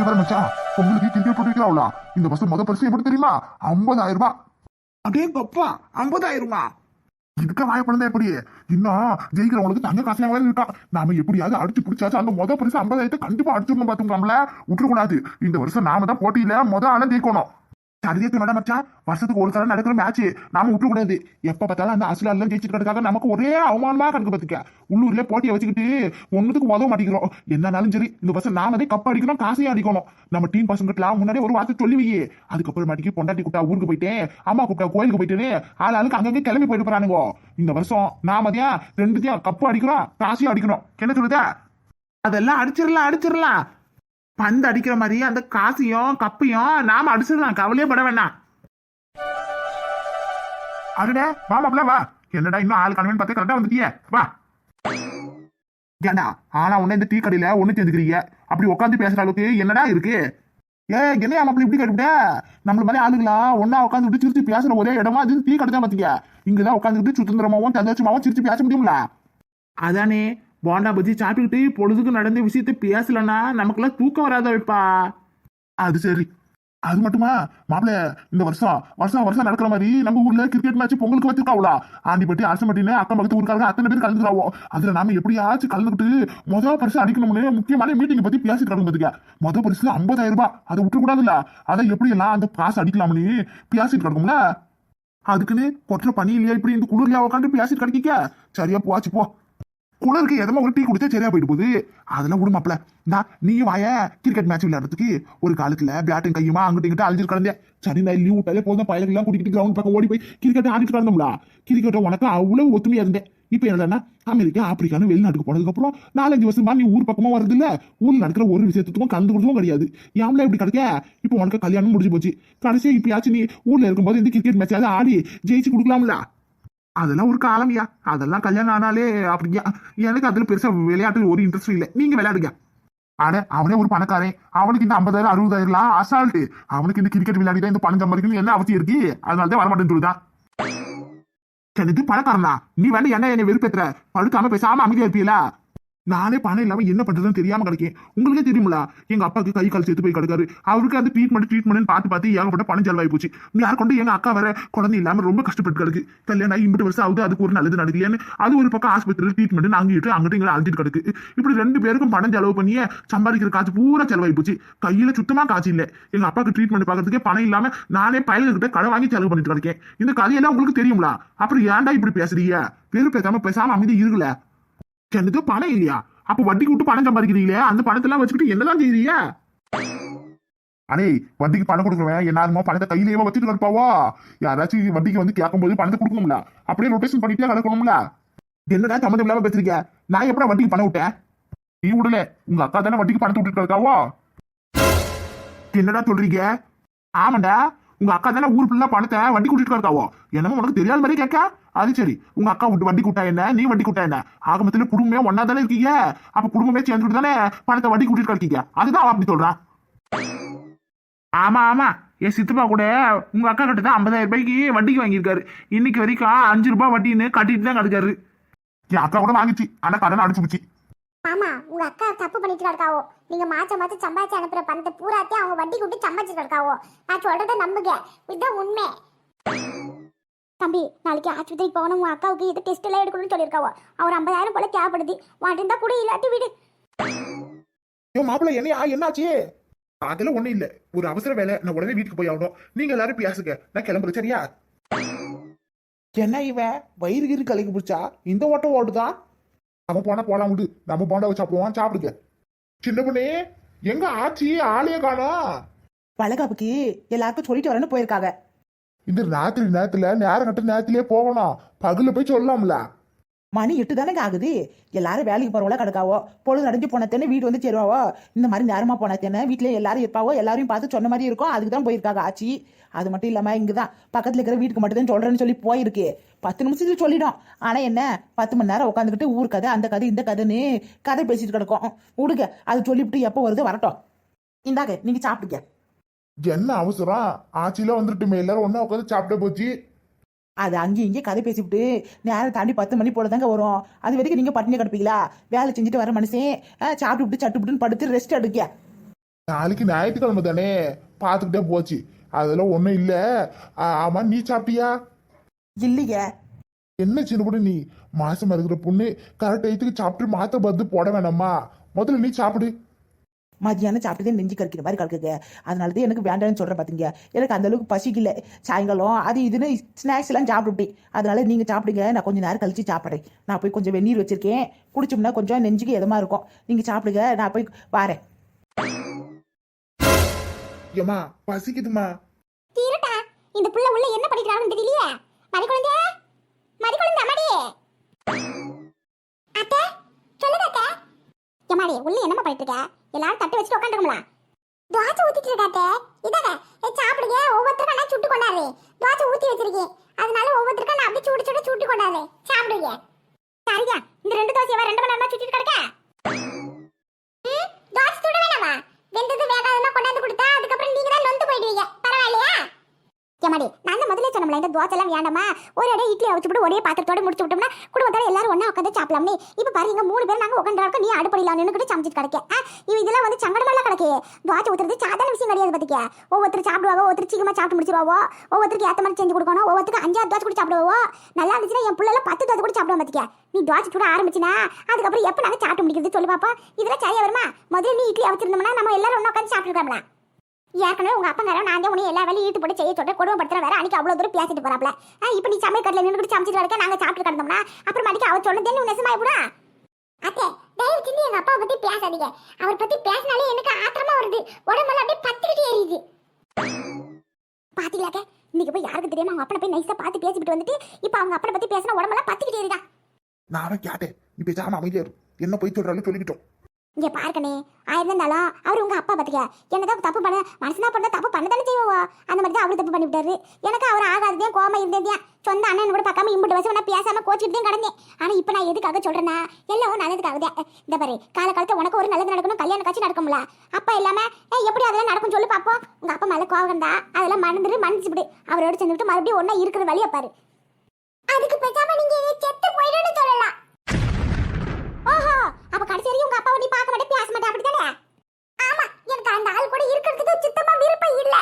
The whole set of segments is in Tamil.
இவர் மச்சான் உங்களுக்கு கிண்டல் போட்டு இந்த வருஷம் முத பரிசு எப்படி தெரியுமா? ஐம்பதாயிரம் ரூபாய். அப்படியே பப்பா ஐம்பதாயிரமா? இதுக்க வாய்ப்பு எப்படி? இன்னும் ஜெயிக்கிறவங்களுக்கு தங்க காசு வேலை இருக்கா நாம எப்படியாவது அடிச்சு பிடிச்சாச்சு அந்த முத பரிசு ஐம்பதாயிரத்தை கண்டிப்பா அடிச்சிடணும் பாத்துக்கலாம்ல. விட்டுறக்கூடாது. இந்த வருஷம் நாம தான் போட்டியில முத ஆள ஜெயிக்கணும். சரியா மேடம் மச்சான் வருஷத்துக்கு ஒரு தடவை நடக்கிற மேட்ச் நாம விட்டுக்கூடாது எப்ப பார்த்தாலும் அந்த அசுல எல்லாம் ஜெயிச்சுட்டு கிடக்காக நமக்கு ஒரே அவமானமா கிடக்கு பாத்துக்க. உள்ளூர்ல போட்டியை வச்சுக்கிட்டு ஒண்ணுத்துக்கு உதவ மாட்டேங்கிறோம். என்னன்னாலும் சரி இந்த வருஷம் நாம தான் கப் அடிக்கணும் காசையும் அடிக்கணும். நம்ம டீம் பசங்கிட்டலாம் முன்னாடியே ஒரு வார்த்தை சொல்லி வையே அதுக்கப்புறம் மாட்டிக்கு பொண்டாட்டி கூட்டா ஊருக்கு போயிட்டேன் அம்மா கூப்பிட்டா கோயிலுக்கு போயிட்டு ஆள் ஆளுக்கு அங்கங்க கிளம்பி போயிட்டு போறானுங்க. இந்த வருஷம் நாம தான் ரெண்டுத்தையும் கப்பு அடிக்கிறோம் காசையும் அடிக்கணும். என்ன சொல்லுதா? அதெல்லாம் அடிச்சிடலாம் அடிச்சிடலாம். பந்து அடிக்கிற மாதிரி அந்த காசையும் கப்பையும் நாம அடிச்சிடலாம். கவலையே பட வேண்டாம். அடடே வா மாப்பிள வா. என்னடா இன்னும் ஆள் கணவன் பார்த்து கரெக்டா வந்துட்டியே. வா. ஏண்டா ஆனா உன்ன இந்த டீ கடையில ஒண்ணு தெரிஞ்சுக்கிறீங்க அப்படி உட்காந்து பேசுற அளவுக்கு என்னடா இருக்கு? ஏ என்ன அப்படி இப்படி கேட்டுவிட்ட நம்மள மாதிரி ஆளுங்களா ஒன்னா உட்காந்துட்டு சிரிச்சு பேசுற ஒரே இடமா இது டீ கடை தான் பாத்தீங்க. இங்கதான் உட்காந்துட்டு சுதந்திரமாவும் சந்தோஷமாவும் சிரிச்சு பேச முடியும்ல அதானே போண்டா பஜ்ஜி சாப்பிட்டுக்கிட்டு பொழுதுக்கு நடந்த விஷயத்த பேசலன்னா நமக்குலாம் தூக்கம் வராத வைப்பா அது சரி. அது மட்டுமா? மாப்பிள இந்த வருஷம் வருஷம் வருஷம் நடக்கிற மாதிரி நம்ம ஊர்ல கிரிக்கெட் மேட்ச் பொங்கலுக்கு வச்சிருக்காவுல ஆண்டிப்பட்டி அரசம்பட்டின்னு அக்கம் பக்கத்து ஊருக்காக அத்தனை பேர் கலந்துக்கிறாவோ? அதுல நாம எப்படியாச்சும் கலந்துக்கிட்டு முதல் பரிசு அடிக்கணும்னு முக்கியமான மீட்டிங் பத்தி பேசிட்டு கிடக்கும் பாத்துக்க. முதல் பரிசு ஐம்பதாயிரம் ரூபாய். அதை விட்டுக்கூடாதுல்ல அதை எப்படி எல்லாம் அந்த காசு அடிக்கலாம்னு பேசிட்டு கிடக்கும்ல அதுக்குன்னு கொட்டுற பனி இல்லையா இப்படி? இந்த குளிர்லையா உட்காந்து பேசிட்டு கிடைக்க சரியா போச்சு போ. குளருக்கு எதமா ஒரு டீ குடிச்சா சரியா போயிட்டு போகுது? அதெல்லாம் விடுமாப்ல நான் நீ வாய கிரிக்கெட் மேட்ச் விளையாடுறதுக்கு ஒரு காலத்துல பேட்டும் கையுமா அங்கிட்ட இங்கிட்ட அழிஞ்சு கிடந்தேன் சரி நான் லீவ் விட்டாலே போதும். பயலுக்கெல்லாம் கூட்டிகிட்டு கிரவுண்ட் பக்கம் ஓடி போய் கிரிக்கெட் ஆடிட்டு கிடந்தோம்ல. கிரிக்கெட்டை உனக்கு அவ்வளவு ஒத்துமையா இருந்தேன். இப்போ என்னன்னா அமெரிக்கா ஆப்பிரிக்கான்னு வெளிநாட்டுக்கு போனதுக்கப்புறம் நாலஞ்சு வருஷமா நீ ஊர் பக்கமா வரது இல்ல ஊர்ல நடக்கிற ஒரு விஷயத்துக்கும் கலந்து கொடுத்தும் கிடையாது. ஏம்ல இப்படி கிடைக்க? இப்போ உனக்கு கல்யாணம் முடிஞ்சு போச்சு. கடைசியா இப்பயாச்சும் நீ ஊர்ல இருக்கும்போது இந்த கிரிக்கெட் மேட்ச் ஆடி ஜெயிச்சு கொடுக்கலாம்ல. அதெல்லாம் ஒரு காலம்யா அதெல்லாம் கல்யாணம் ஆனாலே அப்படியா? எனக்கு அதுல பெருசா விளையாட்டு ஒரு இன்ட்ரெஸ்ட் இல்லை. நீங்க விளையாடுங்க. அட அவனே ஒரு பணக்காரன். அவனுக்கு இந்த ஐம்பதாயிரம் அறுபதாயிரம்லாம் அசால்ட்டு அவனுக்கு இந்த கிரிக்கெட் விளையாடி இந்த பணம் சம்பாதிக்கணும் என்ன அவசியம் இருக்கு? அதனால தான் வரமாட்டேன்னு சொல்லுதான் எனக்கு பணக்காரனா? நீ வேணா என்ன என்னை வெறுப்பேற்ற பழுக்காம பேசாம அமைதியா இருப்பீங்களா? நானே பணம் இல்லாம என்ன பண்றதுன்னு தெரியாம கிடைக்கேன். உங்களுக்கே தெரியுங்களா எங்க அப்பாவுக்கு கை கால் சேர்த்து போய் கிடக்காரு. அவருக்கு அந்த ட்ரீட்மெண்ட் ட்ரீட்மெண்ட் பார்த்து பார்த்து ஏகப்பட்ட பணம் செலவாகி போச்சு. யார் கொண்டு எங்க அக்கா வர குழந்தை இல்லாம ரொம்ப கஷ்டப்பட்டு கிடக்கு. கல்யாணம் ஆகி இம்பட்டு வருஷம் ஆகுது அதுக்கு ஒரு நல்லது நடக்கலையான்னு அது ஒரு பக்கம் ஆஸ்பத்திரியில் ட்ரீட்மெண்ட் நாங்கிட்டு அங்கிட்டு இங்கே அழுத்திட்டு கிடக்கு. இப்படி ரெண்டு பேருக்கும் பணம் செலவு பண்ணியே சம்பாதிக்கிற காசு பூரா செலவாகி போச்சு. கையில சுத்தமா காசு இல்லை. எங்க அப்பாவுக்கு ட்ரீட்மெண்ட் பார்க்கறதுக்கே பணம் இல்லாம நானே பயல்கிட்ட கடை வாங்கி செலவு பண்ணிட்டு கிடக்கேன். இந்த கதையெல்லாம் உங்களுக்கு தெரியுங்களா அப்புறம் ஏன்டா இப்படி பேசுறீங்க? பேரு பேசாம பேசாம அமைதி இருக்குல்ல எனக்கு பணம் இல்லையா? அப்ப வட்டிக்கு விட்டு பணம் சம்பாதிக்கிறீங்களே? அந்த பணத்தெல்லாம் வச்சுக்கிட்டு என்னதான் செய்றீங்க? அடே வட்டிக்கு பணம் கொடுக்குறவன் என்னாருமோ பணத்தை கையிலேயே வச்சுட்டு கிடப்பாவோ? யாராச்சும் வட்டிக்கு வந்து கேட்கும்போது பணத்தை கொடுக்கணும்ல? அப்படியே ரொட்டேஷன் பண்ணிட்டே கிடக்கணும்ல? என்னடா சம்மந்தம் இல்லாம பேசுறீங்க? நான் எப்படா வட்டிக்கு பணம் விட்டேன்? நீ விடல. உங்க அக்கா தானே வட்டிக்கு பணத்தை விட்டுட்டு கிடக்காவோ? என்னடா சொல்றீங்க? ஆமாண்டா. உங்க அக்கா தானே ஊர் ஃபுல்லா பணத்தை வண்டி கூட்டிட்டு இருக்காவோ என்னமோ உனக்கு தெரியாத மாதிரி கேட்க. அது சரி. உங்க அக்கா விட்டு வண்டி கூட்டா என்ன? நீ வண்டி கூட்டா என்ன? ஆகமத்துல குடும்பமே ஒன்னா தானே இருக்கீங்க? அப்ப குடும்பமே சேர்ந்துட்டு தானே பணத்தை வண்டி கூட்டிட்டு இருக்கீங்க அதுதான் அவன் அப்படி சொல்றான் ஆமா ஆமா. என் சித்தப்பா கூட உங்க அக்கா கிட்ட தான் ஐம்பதாயிரம் ரூபாய்க்கு வட்டிக்கு வாங்கியிருக்காரு. இன்னைக்கு வரைக்கும் அஞ்சு ரூபாய் வட்டின்னு கட்டிட்டு தான் கிடக்காரு. என் அக்கா கூட வாங்கிச்சு. ஆனா கடன் அடிச்சு போச்சு. ஆமா உங்க அக்கா தப்பு பண்ணிட்டு இருக்காவோ நீங்க மாச்ச மாச்சம் சம்பாதிச்சு அனுப்புற பணத்தை பூராத்தையும் அவங்க வட்டி கூட்டி சம்பாதிச்சுட்டு இருக்காவோ நான் சொல்றத நம்புங்க. இதுதான் உண்மை. தம்பி நாளைக்கு ஆஸ்பத்திரிக்கு போகணும். உன் அக்காவுக்கு இது டெஸ்ட் எல்லாம் எடுக்கணும்னு சொல்லியிருக்காவோ. அவர் ஐம்பதாயிரம் போல தேவைப்படுது. வாட்டிருந்தா கூட இல்லாட்டி விடு. ஏன் மாப்பிள்ள என்னையா? என்னாச்சு? அதெல்லாம் ஒண்ணும் இல்ல. ஒரு அவசர வேலை. நான் உடனே வீட்டுக்கு போய் ஆகணும். நீங்க எல்லாரும் பேசுங்க. நான் கிளம்புறேன் சரியா? என்ன இவன் வயிறு கீறு கலைக்கு பிடிச்சா? இந்த ஓட்டம் ஓடுதான் அவன் போனா போலாம் விடு நம்ம போண்டா வச்சு சாப்பிடுவான் சாப்பிடுங்க. சின்ன பொண்ணே எங்க ஆச்சி? ஆளையே காணோம். வளகாப்புக்கு எல்லாருக்கும் சொல்லிட்டு வரேன்னு போயிருக்காங்க. இந்த ராத்திரி நேரத்துல நேரம் கட்ட நேரத்திலே போகணும். பகல போய் சொல்லலாம்ல. மணி எட்டு தானே ஆகுது. எல்லாரும் வேலைக்கு போறவளா கிடக்காவோ? பொழுது அடைஞ்சு போனத்தேனே வீடு வந்து சேருவாவோ? இந்த மாதிரி நேரமா போனத்தேனே வீட்லயே எல்லாரும் இருப்பாவோ? எல்லாரையும் பார்த்து சொன்ன மாதிரி இருக்கும் அதுக்கு தான் போயிருக்காங்க ஆச்சி. அது மட்டும் இல்லாம இங்கதான். பக்கத்துல இருக்கிற வீட்டுக்கு மட்டும் தான் சொல்றேன்னு சொல்லி போயிருக்கு. பத்து நிமிஷத்துல சொல்லிடும். ஆனா என்ன? பத்து மணி நேரம் உட்காந்துக்கிட்டு ஊர் கதை அந்த கதை இந்த கதைன்னு கதை பேசிட்டு கிடக்கும். விடுங்க அது சொல்லிவிட்டு எப்போ வருது வரட்டும். இந்தாங்க நீங்க சாப்பிடுங்க. என்ன அவசரம் ஆச்சில வந்துட்டுமே எல்லாரும் ஒண்ணா உட்காந்து சாப்பிட்ட போச்சு. அது அங்கேயும் இங்கேயும் கதை பேசிவிட்டு நேரம் தாண்டி பத்து மணி போல தாங்க வரும். அது வரைக்கும் நீங்க பட்டினி கிடப்பீங்களா? வேலை செஞ்சுட்டு வர மனுஷன் சாப்பிட்டு விட்டு சட்டு விட்டுன்னு படுத்து ரெஸ்ட் எடுக்க. நாளைக்கு ஞாயிற்றுக்கிழமை தானே. பார்த்துக்கிட்டே போச்சு. அதெல்லாம் ஒன்றும் இல்லை. ஆமா நீ சாப்பிட்டியா? இல்லையே. என்ன சின்ன பொண்ணு நீ? மாசமா இருக்கிற பொண்ணு கரெக்ட் டயத்துக்கு சாப்பிட்டு மாத்த பந்து போட வேணாமா? முதல்ல நீ சாப்பிடு. மதியானம் சாப்பிட்டதே நெஞ்சு கறிக்கிற மாதிரி கலக்குங்க அதனால தான் எனக்கு வேண்டாம்னு சொல்கிறேன் பார்த்தீங்க எனக்கு அந்த அளவுக்கு பசிக்கல சாயங்காலம் அது இதுன்னு ஸ்நாக்ஸ் எல்லாம் சாப்பிட்டுட்டேன். அதனால நீங்கள் சாப்பிடுங்க. நான் கொஞ்சம் நேரம் கழிச்சு சாப்பிட்றேன். நான் போய் கொஞ்சம் வெந்நீர் வச்சிருக்கேன். குடிச்சோம்னா கொஞ்சம் நெஞ்சுக்கு எதமா இருக்கும். நீங்கள் சாப்பிடுங்க. நான் போய் வாரேன். ஏமா பசிக்குதுமா இருட்டா இந்த புள்ள உள்ள என்ன படிக்கிறான்னு தெரியலையே? மறி குழந்தை மறி குழந்தை அம்மாடி. அத்தை சொல்லுங்க அத்தை. எம்மாடி உள்ள என்னம்மா பண்ணிட்டு இருக்க? எல்லாரும் தட்டு வச்சுட்டு உட்காந்துருக்கோம்ல. தோசை ஊத்திட்டு இருக்காத்தே. இதாங்க சாப்பிடுங்க. ஒவ்வொருத்தருக்கும் நான் சுட்டு கொண்டாரு தோசை ஊத்தி வச்சிருக்கேன். அதனால ஒவ்வொருத்தருக்கும் நான் அப்படியே சுடு சுட சுட்டு கொண்டாரு சாப்பிடுங்க. சரியா? இந்த ரெண்டு தோசையவா ரெண்டு மணி நேரமா சுட்டிட்டு கிடக்க? ம், தோசை சுட வேணாமா வெந்தது வேகாதமா கொண்டாந்து கொடுத்தா அதுக்கப்புறம் நீங்க தான் நொந்து போயிடுவீங்க. பரவாயில்லையா? ஏமாடி நான் முதல்ல சொன்னோம்ல இந்த தோசை எல்லாம் வேண்டாமா? ஒரு இடம் இட்லி அவிச்சு விட்டு ஒரே பாத்திரத்தோட முடிச்சு விட்டோம்னா குடும்பத்தோட எல்லாரும் ஒண்ணா உட்காந்து சாப்பிடலாம்னு. இப்ப பாருங்க மூணு பேர் நாங்க உட்காந்து நீ அடுப்படியில் நின்னுக்கிட்டு சமைச்சிட்டு கிடைக்க. ஆ, இதெல்லாம் வந்து சங்கடமெல்லாம் கிடைக்கு. தோசை ஊத்துறது சாதாரண விஷயம் கிடையாது பாத்திக்க. ஒவ்வொருத்தர் சாப்பிடுவாங்க ஒருத்தர் சீக்கிரமா சாப்பிட்டு முடிச்சிருவாவோ ஒவ்வொருத்தருக்கு ஏத்த மாதிரி செஞ்சு கொடுக்கணும் ஒவ்வொருத்தருக்கு அஞ்சாறு தோசை கூட சாப்பிடுவோ நல்லா இருந்துச்சுன்னா என் பிள்ளை பத்து தோசை கூட சாப்பிடுவோம் பாத்திக்க. நீ தோசை சுட ஆரம்பிச்சினா அதுக்கப்புறம் எப்ப நாங்க சாப்பிட்டு முடிக்கிறது சொல்லு பாப்பா இதெல்லாம் சரியா வருமா? முதல்ல நீ இட்லி அவிச்சிருந்தோம்னா நம்ம எல்லாரும் ஒண்ணா உட்காந்து சாப்பிட்டுருக்கோம்ல ஏற்கனவே உங்க அப்பா நான் தான் உன்னை எல்லா வேலையும் ஈட்டு போட்டு செய்ய சொல்லிட்டு கொடுமைப்படுத்துற வேற. அன்னைக்கு அவ்வளோ தூரம் பேசிட்டு போறாப்ல. ஆ, நீ சமையல் கட்டில நின்றுட்டு சமைச்சிட்டு இருக்க நாங்கள் சாப்பிட்டு கிடந்தோம்னா அப்புறம் அடிக்க அவர் சொன்னதே நீ நெசமாய் கூட அத்தே தயவு செஞ்சு எங்க அப்பா பத்தி பேசாதீங்க. அவர் பத்தி பேசினாலே எனக்கு ஆத்திரமா வருது. உடம்பெல்லாம் அப்படியே பத்துக்கிட்டே எரியுது. பாத்தீங்களாக்க? இன்னைக்கு போய் யாருக்கு தெரியாம? அவங்க அப்பனை போய் நைஸா பார்த்து பேசிட்டு வந்துட்டு இப்போ அவங்க அப்பனை பத்தி பேசினா உடம்பெல்லாம் பத்துக்கிட்டே எரியுதா? நான் கேட்டேன். நீ பேசாம அமைதியா என்ன போய் சொல்றாலும் சொல்லிக்கிட்டோம். இங்கே பார்க்கணே ஆயிரம் அவர் உங்க அப்பா பத்தியா என்னதான் தப்பு பண்ண மனசுனா பண்ண தப்பு பண்ண தானே செய்வா அந்த மாதிரி தான் அவரு தப்பு பண்ணி விட்டாரு எனக்கு அவர் ஆகாததே கோமா இருந்ததே சொந்த அண்ணன் கூட பார்க்காம இம்புட்டு வசம் நான் பேசாமல் கோச்சிக்கிட்டே கிடந்தேன். கடந்தேன் இப்போ நான் எதுக்காக சொல்றேன்னா எல்லாம் நல்லதுக்காகதே இந்த பாரு கால காலத்துல உனக்கு ஒரு நல்லது நடக்கணும் கல்யாணம் காட்சி நடக்கும்ல. அப்பா இல்லாம ஏய், எப்படி அதெல்லாம் நடக்கும் சொல்லு பார்ப்போம் உங்க அப்பா மேலே கோவம் தான் அதெல்லாம் மறந்துட்டு மன்னிச்சு விடு. அவரோட சேர்ந்துட்டு மறுபடியும் ஒன்றா இருக்கிற வழியை பாரு. அதுக்கு பேசாமல் நீங்கள் செத்து போயிடுன்னு சொல்லலாம். ஓஹோ அப்ப கடைசி வரையும் உங்க அப்பாவை நீ பார்க்க மாட்டே பேச மாட்டே அப்படிதானே ஆமா எனக்கு அந்த ஆள் கூட இருக்கிறதுக்கு சுத்தமா விருப்பம் இல்ல.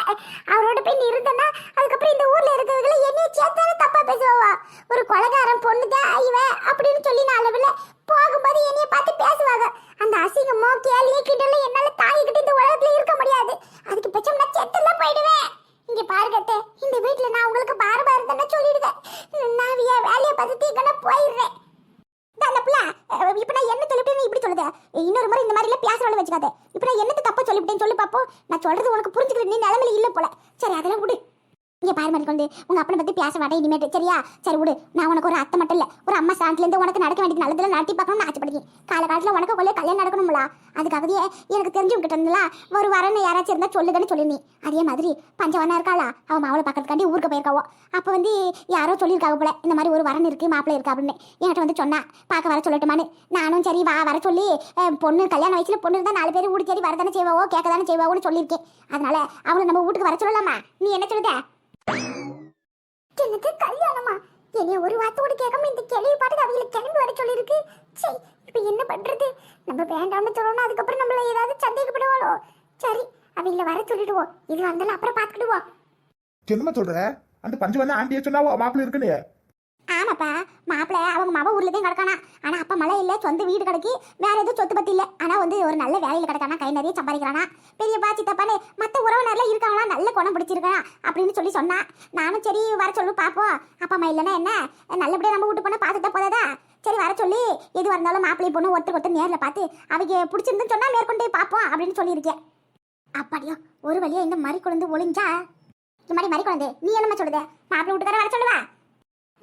அவரோட போய் நீ இருந்தனா அதுக்கப்புறம் இந்த ஊர்ல இருக்கிறவங்கள என்னைய சேர்த்தாலும் தப்பா பேசுவா ஒரு கொலகாரம் பொண்ணுதான் இவ அப்படின்னு சொல்லி நான் அளவுல போகும்போது என்னைய பார்த்து பேசுவாங்க அந்த அசிங்கமோ கேலியோ கிண்டல என்னால தாங்கிக்கிட்டு இந்த உலகத்துல இருக்க முடியாது அதுக்கு பட்சம் நான் செத்துல போயிடுவேன் இங்க பாருங்கத்தே இந்த வீட்ல நான் உங்களுக்கு பாரமா இருந்தேன்னு சொல்லிடுவேன் நான் என் வேலையை பார்த்து தீக்கன போயிடுறேன் இந்த அந்த புள்ள அஹ், இப்ப நான் என்ன சொல்லிவிட்டேன்னு இப்படி சொல்லுது இன்னொரு முறை இந்த மாதிரி எல்லாம் பேசுறவள வச்சுக்காத இப்ப நான் என்னத்து தப்பா சொல்லிவிட்டேன்னு சொல்லி பாப்போம் நான் சொல்றது உனக்கு புரிஞ்சுக்கிற நீ நிலைமையில இல்ல போல. சரி அதெல்லாம் விடு. இங்கே பாரு மாதிரி கொண்டு உங்க அப்பனை பத்தி பேச மாட்டேன் இனிமேட்டு. சரியா? சரி விடு. நான் உனக்கு ஒரு அத்தை மட்டும் இல்லை ஒரு அம்மா ஸ்டாண்ட்ல இருந்து உனக்கு நடக்க வேண்டியது நல்லதுல நடத்தி பார்க்கணும்னு ஆசைப்படுறேன் காலகாலத்தில் உனக்கு கொள்ளே கல்யாணம் நடக்கணும்ல. அதுக்காகவே எனக்கு தெரிஞ்சு உங்ககிட்ட இருந்தா ஒரு வரன்னு யாராச்சும் இருந்தா சொல்லுங்கன்னு சொல்லி அதே மாதிரி பஞ்சவனா இருக்காளா? அவன் மாவளை பார்க்கறதுக்காண்டி ஊருக்கு போயிருக்காவோ. அப்போ வந்து யாரோ சொல்லியிருக்காங்க போல இந்த மாதிரி ஒரு வரன் இருக்கு மாப்பிள்ளை இருக்கா அப்படின்னு. என்கிட்ட வந்து சொன்னா பார்க்க வர சொல்லட்டுமான்னு. நானும் சரி வா வர சொல்லி பொண்ணு கல்யாண வயசுல பொண்ணு இருந்தால் நாலு பேர் வீடு சரி வரதானே செய்வாவோ கேட்க தானே செய்வாவோன்னு சொல்லியிருக்கேன். அதனால அவளை நம்ம வீட்டுக்கு வர சொல்லலாமா? நீ என்ன சொல்லுத? எனக்கு கல்யாணமா? என்னைய ஒரு வார்த்தையோட கேட்காம இந்த கேள்வி பாட்டுக்கு அவங்களுக்கு கிளம்பி வர சொல்லியிருக்கு. சரி இப்போ என்ன பண்றது? நம்ம வேண்டாம்னு சொல்லணும் அதுக்கப்புறம் நம்மள ஏதாவது சந்தேகப்படுவாளோ? சரி அவங்கள வர சொல்லிடுவோம். இது வந்தாலும் அப்புறம் பார்த்துக்கிடுவோம். என்னமா சொல்ற? அந்த பஞ்சவன ஆண்டிய சொன்னாவோ? மாப்பிள்ள இருக்குன்னு. ஆமாப்பா மாப்பிள்ள அவங்க மாவ ஊர்ல தான் கிடக்கானா? ஆனா அப்பா மழை இல்ல சொந்த வீடு கிடக்கு வேற எதுவும் சொத்து பத்தி இல்ல. ஆனா வந்து ஒரு நல்ல வேலையில கிடக்கானா கை நிறைய சம்பாதிக்கிறானா? பெரியப்பா சித்தப்பான்னு மத்த உறவினர்ல இருக்காங்களா? நல்ல குணம் பிடிச்சிருக்கா? அப்படின்னு சொல்லி சொன்னா நானும் சரி வர சொல்லு பாப்போம். அப்பா அம்மா இல்லைன்னா என்ன? நல்லபடியா நம்ம வீட்டு போனா பார்த்துட்டா போதாதா? சரி வர சொல்லி. எது வந்தாலும் மாப்பிள்ளை பொண்ணு ஒருத்தர் ஒருத்தர் நேர்ல பார்த்து அவங்க பிடிச்சிருந்துன்னு சொன்னா மேற்கொண்டு பார்ப்போம் அப்படின்னு சொல்லியிருக்கேன். அப்படியோ ஒரு வழியா இந்த மறி குழந்தை ஒளிஞ்சா? இந்த மாதிரி மறி குழந்தை நீ என்னமா சொல்லுத? மாப்பிள்ளை வீட்டுக்கார வர சொல்லுவா?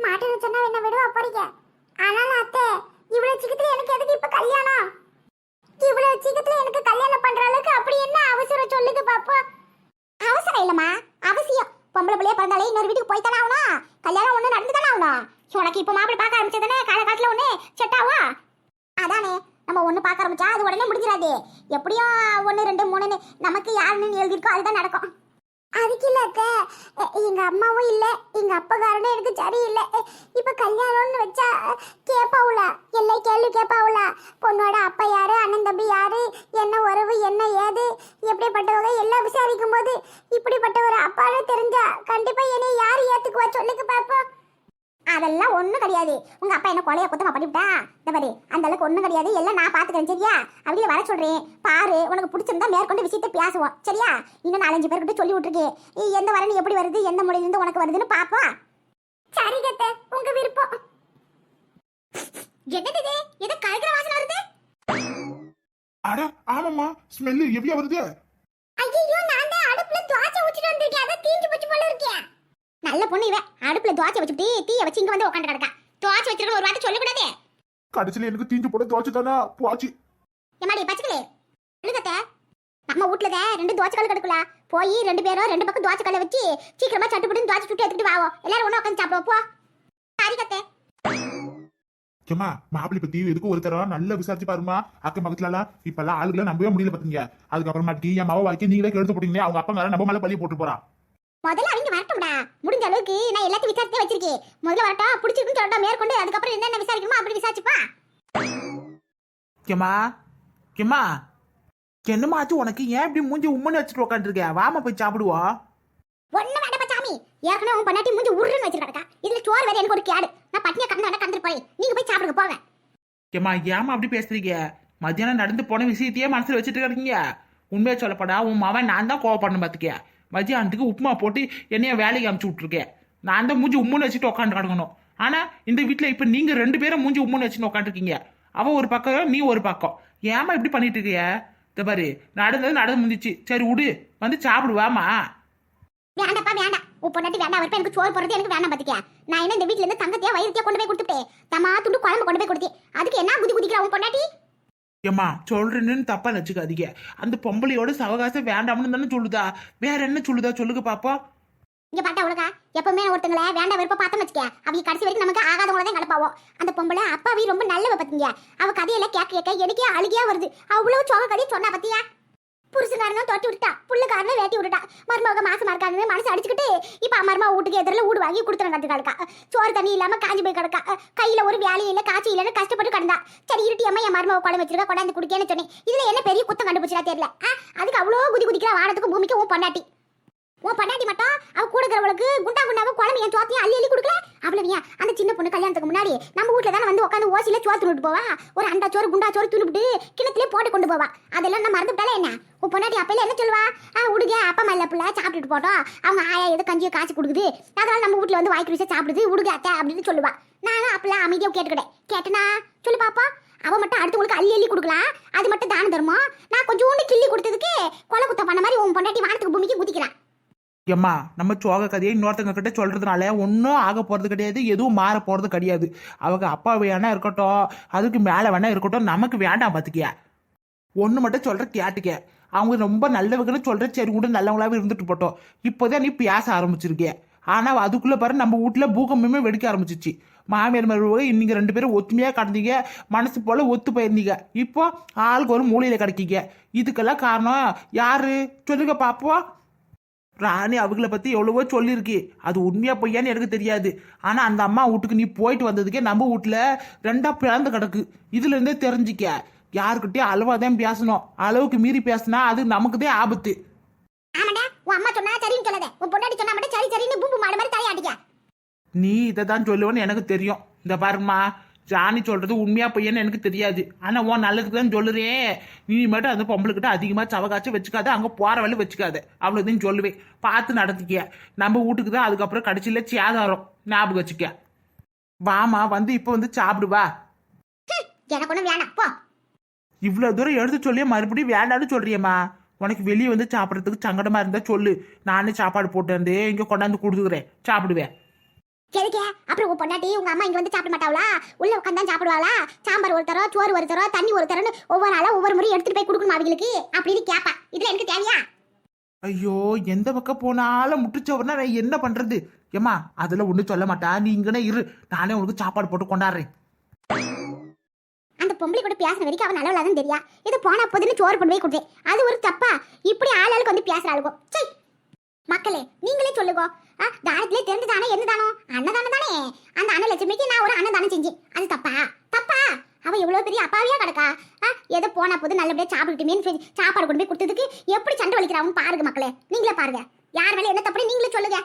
மாட்டேன்னு சொன்னா என்ன விடுவா போறீங்க? ஆனால் அத்தை இவ்வளவு சீக்கிரத்துல எனக்கு எதுக்கு இப்ப கல்யாணம்? இவ்வளவு சீக்கிரத்துல எனக்கு கல்யாணம் பண்ற அளவுக்கு அப்படி என்ன அவசரம் சொல்லுங்க பாப்போம் அவசரம் இல்லம்மா அவசியம். பொம்பளை பிள்ளைய பிறந்தாலே இன்னொரு வீட்டுக்கு போய் தானே ஆகணும். கல்யாணம் ஒண்ணு நடந்து தானே ஆகணும் உனக்கு இப்ப மாப்பிள்ளை பார்க்க ஆரம்பிச்சதானே காலகாலத்துல ஒண்ணு செட் அதானே நம்ம ஒண்ணு பார்க்க ஆரம்பிச்சா அது உடனே முடிஞ்சிடாது. எப்படியும் ஒன்று ரெண்டு மூணுன்னு நமக்கு யாருன்னு எழுதியிருக்கோ அதுதான் நடக்கும். அதுக்கு எங்க அம்மாவும் இல்ல எங்க அப்பகாரனும் எனக்கு சரியில்லை. எ, இப்ப கல்யாணம்னு வச்சா கேப்பாவுல எல்லாம் கேள்வி கேப்பாவுல பொண்ணோட அப்பா யாரு அண்ணன் தம்பி யாரு என்ன உறவு என்ன ஏது? எப்படிப்பட்டவங்க? எல்லாம் விசாரிக்கும் போது இப்படிப்பட்ட ஒரு அப்பான்னு தெரிஞ்சா கண்டிப்பா என்னை யார் ஏத்துக்குவா? சொல்லுக்கு பாப்போம். அதெல்லாம் ஒன்றும் கிடையாது. உங்க அப்பா என்ன கொலையை குத்தமா பண்ணிவிட்டா? இந்த மாதிரி அந்த அளவுக்கு ஒன்றும் கிடையாது. எல்லாம் நான் பார்த்துக்கிறேன் சரியா? அப்படின்னு வர சொல்கிறேன் பாரு உனக்கு பிடிச்சிருந்தா மேற்கொண்டு விஷயத்தை பேசுவோம் சரியா? இன்னும் நாலஞ்சு பேர்கிட்ட சொல்லி விட்டுருக்கேன் நீ எந்த வரணும் எப்படி வருது? எந்த மொழியிலிருந்து உனக்கு வருதுன்னு பார்ப்போம். சரி கத்த உங்க விருப்பம். என்னது இது? எது கலக்கிற வாசனை வருது? அட ஆமாம்மா ஸ்மெல்லு எவ்வியா வருது ஐயோ நான் தான் அடுப்புல துவாச்சை ஊத்திட்டு வந்திருக்கேன் அதான் தீஞ்சு போச்சு போல இருக்கேன் நல்ல பொண்ணு இவ. அடுப்புல துவாச்சை வச்சுட்டு தீய வச்சு இங்க வந்து உட்காந்து கிடக்கா. துவாச்சை வச்சிருக்க ஒரு வார்த்தை சொல்லக்கூடாதே. கடைசியில எனக்கு தீஞ்சு போட துவச்சு தானே? போச்சு. எம்மாடி பச்சைக்கிளே அழுகத்த நம்ம தான் ரெண்டு தோசை கல் கிடக்குல. போய் ரெண்டு பேரும் ரெண்டு பக்கம் தோசை கல்லை வச்சு சீக்கிரமா சட்டுப்பட்டு தோசை சுட்டு எடுத்துட்டு வாவோ எல்லாரும் ஒண்ணா உட்காந்து சாப்பிடுவோம். போ. சரி கத்தே ஏமா மாப்பிள்ளை பத்தி எதுக்கும் ஒரு தரம் நல்லா விசாரிச்சு பாருமா அக்கம் பக்கத்துலலாம் இப்பெல்லாம் ஆளுகளை நம்பவே முடியல பாத்தீங்க. அதுக்கப்புறமா டீ என் மாவை வாக்கி நீங்களே கெடுத்து போட்டீங்க அவங்க அப்பா நம்ம மேல பள்ளி போட்டு போறா. முதல்ல அவங்க வரட்டும்டா. முடிஞ்ச அளவுக்கு நான் எல்லாத்தையும் விசாரிச்சே வச்சிருக்கேன். முதல்ல வரட்டும் பிடிச்சிருக்குன்னு சொல்லட்டும் மேற்கொண்டு அதுக்கப்புறம் என்னென்ன விசாரிக்கணுமோ அப்படி விசாரிச்சுப்பா. கேமா கேமா என்னமாச்சு உனக்கு? ஏன் இப்படி மூஞ்சி உம்மன்னு வச்சுட்டு உட்காந்துருக்க வாமா போய் சாப்பிடுவோம் ஒண்ணு வேண்டாப்பா சாமி. ஏற்கனவே உன் பொண்டாட்டி மூஞ்சி உருன்னு வச்சிருக்கா இதுல சோறு வேற எனக்கு ஒரு கேடு. நான் பட்டினியா கடந்து கடந்துட்டு போய். நீங்க போய் சாப்பிடுங்க போங்க. ஏமா ஏமா அப்படி பேசுறீங்க? மத்தியானம் நடந்து போன விஷயத்தையே மனசுல வச்சுட்டு இருக்கீங்க உண்மையை சொல்லப்படா உன் மவன் நான் தான் கோவப்படணும் பார்த்துக்க மதியானத்துக்கு உப்புமா போட்டு என்னைய வேலைக்கு அமுச்சு விட்ருக்கேன் நான் அந்த மூஞ்சி உம்முன்னு வச்சுட்டு உட்காந்து கிடக்கணும். ஆனால் இந்த வீட்டில் இப்போ நீங்கள் ரெண்டு பேரும் மூஞ்சி உம்முன்னு வச்சுட்டு உட்காந்துருக்கீங்க அவள் ஒரு பக்கம் நீ ஒரு பக்கம். ஏமா இப்படி பண்ணிட்டு இருக்கிய இந்த பாரு நடந்தது நடந்து முடிஞ்சிச்சு. சரி விடு. வந்து சாப்பிடுவாமா வேண்டாப்பா வேண்டாம். உன் பொண்டாட்டி வேண்டாம். வரப்ப எனக்கு சோறு போடுறது எனக்கு வேண்டாம் பாத்துக்க நான் என்ன இந்த வீட்டுல இருந்து தங்கத்தையா வயிறுத்தையா கொண்டு போய் கொடுத்துட்டேன் தமா துண்டு குழம்பு கொண்டு போய் கொடுத்தேன் அதுக்கு என்ன குதி குதிக்கிறா உன் பொண்டாட்டி? ஏம்மா சொல்றேன்னு தப்பா நினச்சிக்காதீங்க. அந்த பொம்பளையோட சவகாசம் வேண்டாம்னு தானே சொல்லுதா? வேற என்ன சொல்லுதா? சொல்லுங்க பாப்போம். இங்க பாட்டா உலகா. எப்பவுமே ஒருத்தங்கள வேண்டாம் விருப்ப பார்த்தோம் வச்சுக்க அவங்க கடைசி வரைக்கும் நமக்கு ஆகாதவங்கள தான் கலப்பாவோம் அந்த பொம்பளை அப்பாவி ரொம்ப நல்லவ பாத்தீங்க அவ கதையில கேட்க கேட்க எனக்கே அழுகியா வருது. அவ்வளவு சோக கதையை சொன்னா பத்தியா? புருஷக்காரனும் தொட்டி விட்டுட்டா புள்ளுக்காரனும் வேட்டி விட்டுட்டா. மருமக மாசமா இருக்காங்க மனசு அடிச்சுக்கிட்டு இப்ப மருமக வீட்டுக்கு எதிரில் வீடு வாங்கி கொடுத்துற கிடக்கா சோறு தண்ணி இல்லாம காஞ்சி போய் கிடக்கா. கையில ஒரு வேலையும் இல்ல காய்ச்சி இல்லைன்னு கஷ்டப்பட்டு கிடந்தா. சரி இருட்டி அம்மா என் மருமக குழம்பு வச்சிருக்கா கொண்டாந்து குடிக்கேன்னு சொன்னேன். இதுல என்ன பெரிய குத்தம் கண்டுபிடிச்சா தெரியல. அதுக்கு அவ்வளோ குதி குதிக்கிற வானத்துக்கு பூமிக்கு உன் பொண்டாட்டி. உன் பண்ணாட்டி மட்டும் அவ கூட இருக்கிறவளுக்கு குண்டா குண்டாவும் குழம்பு என் சோத்தையும் அள்ளி அள்ளி கொடுக்கல? அவ்வளவு ஏன் அந்த சின்ன பொண்ணு கல்யாணத்துக்கு முன்னாடி நம்ம வீட்டுல தானே வந்து உட்காந்து ஓசியில சோத்து விட்டு போவா? ஒரு அண்டா சோறு குண்டா சோறு துணிப்பிட்டு கிணத்துலயே போட்டு கொண்டு போவா. அதெல்லாம் நான் மறந்துட்டாலே என்ன? உன் பொண்டாட்டி அப்பையில என்ன சொல்லுவா? ஆ உடுங்க அப்பா மல்ல பிள்ளை சாப்பிட்டுட்டு போட்டோம். அவங்க ஆயா ஏதோ கஞ்சியை காய்ச்சி கொடுக்குது. அதனால நம்ம வீட்டில் வந்து வாய்க்கு விஷயம் சாப்பிடுது. உடுங்க அத்தை அப்படின்னு சொல்லுவா. நானும் அப்பெல்லாம் அமைதியாக கேட்டுக்கிட்டேன். கேட்டனா? சொல்லு பாப்பா. அவன் மட்டும் அடுத்தவங்களுக்கு அள்ளி அள்ளி கொடுக்கலாம் அது மட்டும் தான தருமோ நான் கொஞ்சோண்டு கிள்ளி கொடுத்ததுக்கு கொலை குத்தம் பண்ண மாதிரி உன் பொண்டாட்டி வானத்துக்கு பூமிக்கு குதிக்கிறான். ஏம்மா நம்ம சோக கதையை இன்னொருத்தங்க கிட்ட சொல்றதுனால ஒன்றும் ஆக போறது கிடையாது. எதுவும் மாற போறது கிடையாது. அவங்க அப்பா வேணா இருக்கட்டும் அதுக்கு மேலே வேணா இருக்கட்டும் நமக்கு வேண்டாம் பார்த்துக்கியா ஒன்று மட்டும் சொல்ற கேட்டுக்க. அவங்க ரொம்ப நல்லவங்கன்னு சொல்ற சரி கூட நல்லவங்களாவே இருந்துட்டு போட்டோம். இப்போதான் நீ பேச ஆரம்பிச்சிருக்கே. ஆனால் அதுக்குள்ளே பாரு நம்ம வீட்டில் பூகம்பமே வெடிக்க ஆரம்பிச்சிச்சு. மாமியார் மருமக இன்னைக்கு ரெண்டு பேரும் ஒத்துமையாக கடந்தீங்க. மனசு போல் ஒத்து போயிருந்தீங்க. இப்போ ஆளுக்கு ஒரு மூலையில் கிடைக்கீங்க. இதுக்கெல்லாம் காரணம் யார்? சொல்லுங்க பாப்போம். ராணி அவங்கள பற்றி எவ்வளவோ சொல்லியிருக்கு. அது உண்மையாக பொய்யான்னு எனக்கு தெரியாது. ஆனால் அந்த அம்மா வீட்டுக்கு நீ போயிட்டு வந்ததுக்கே நம்ம வீட்டில் ரெண்டாக பிளந்து கிடக்கு. இதுலேருந்தே தெரிஞ்சிக்க தெரிஞ்சுக்க. யாருக்கிட்டயும் அளவா தான் பேசணும். அளவுக்கு மீறி பேசினா அது நமக்கு தான் ஆபத்து. ஆமாடா உன் அம்மா சொன்னா சரின்னு சொல்லாத. உன் பொண்டாட்டி சொன்னா மட்டும் சரி சரின்னு பூம்பு மாடு மாதிரி தலையாட்டிக்க. நீ இதை தான் சொல்லுவேன்னு எனக்கு தெரியும். இந்த பாருமா ஜானி சொல்றது உண்மையா பொய்யான்னு எனக்கு தெரியாது. ஆனா உன் நல்லதுக்கு தான் சொல்லுறேன். நீ மட்டும் அந்த பொம்பளைக்கிட்ட அதிகமா சவகாச்சும் வச்சுக்காத அங்க போற வழி வச்சுக்காத. அவ்வளவுதான் சொல்லுவேன். பார்த்து நடத்திக்க. நம்ம வீட்டுக்கு தான் அதுக்கப்புறம் கடைசியில சேதாரம் ஞாபகம் வச்சுக்க. வாமா வந்து இப்போ வந்து சாப்பிடுவா எனக்கு ஒண்ணும் வேணாம். போ. இவ்வளவு தூரம் எடுத்து சொல்லியே மறுபடியும் வேண்டாம்னு சொல்றியம்மா. உனக்கு வெளியே வந்து சாப்பிட்றதுக்கு சங்கடமா இருந்தா சொல்லு. நானே சாப்பாடு போட்டு வந்து இங்க கொண்டாந்து கொடுத்துக்கிறேன். சாப்பிடுவேன் எதுக்கே அப்புறம் உன் பொண்டாட்டி உங்க அம்மா இங்க வந்து சாப்பிட மாட்டாங்களா உள்ள உட்காந்து சாப்பிடுவாளா? சாம்பார் ஒரு தரம் சோறு ஒரு தரம் தண்ணி ஒரு தரம்னு ஒவ்வொரு நாளா ஒவ்வொரு முறையும் எடுத்துட்டு போய் கொடுக்கணும் அவங்களுக்கு? அப்படின்னு கேப்பா. இதுல எனக்கு தேவையா? ஐயோ எந்த பக்கம் போனாலும் முட்டுச்சவர்னா நான் என்ன பண்றது? ஏம்மா அதுல ஒன்றும் சொல்ல மாட்டா. நீ இங்கனே இரு. நானே உனக்கு சாப்பாடு போட்டு கொண்டாடுறேன். பொம்பளை கூட பேசுற வரைக்கும் அவன் நல்லவளாதான் தெரியா? இது போனா போதுன்னு சோறு கொண்டு போய் கொடுத்தேன். அது ஒரு தப்பா? இப்படி ஆளாளுக்கு வந்து பேசுற ஆளுக்கும் சை மக்களே நீங்களே சொல்லுங்க ஆ, தானத்திலே தெரிஞ்ச தானே என்ன தானோ? அன்னதானம் தானே அந்த அன்னலட்சுமிக்கு நான் ஒரு அன்னதானம் செஞ்சேன். அது தப்பா? தப்பா? அவ எவ்வளவு பெரிய அப்பாவியா கிடக்கா? ஆ, ஏதோ போனா போது நல்லபடியா சாப்பிட்டுட்டுமேன்னு சாப்பாடு கொண்டு போய் கொடுத்ததுக்கு எப்படி சண்டை வலிக்கிறாவும் பாருங்க மக்களே. நீங்களே பாருங்க. யார் மேல என்ன தப்புன்னு நீங்களே சொல்லுங்க.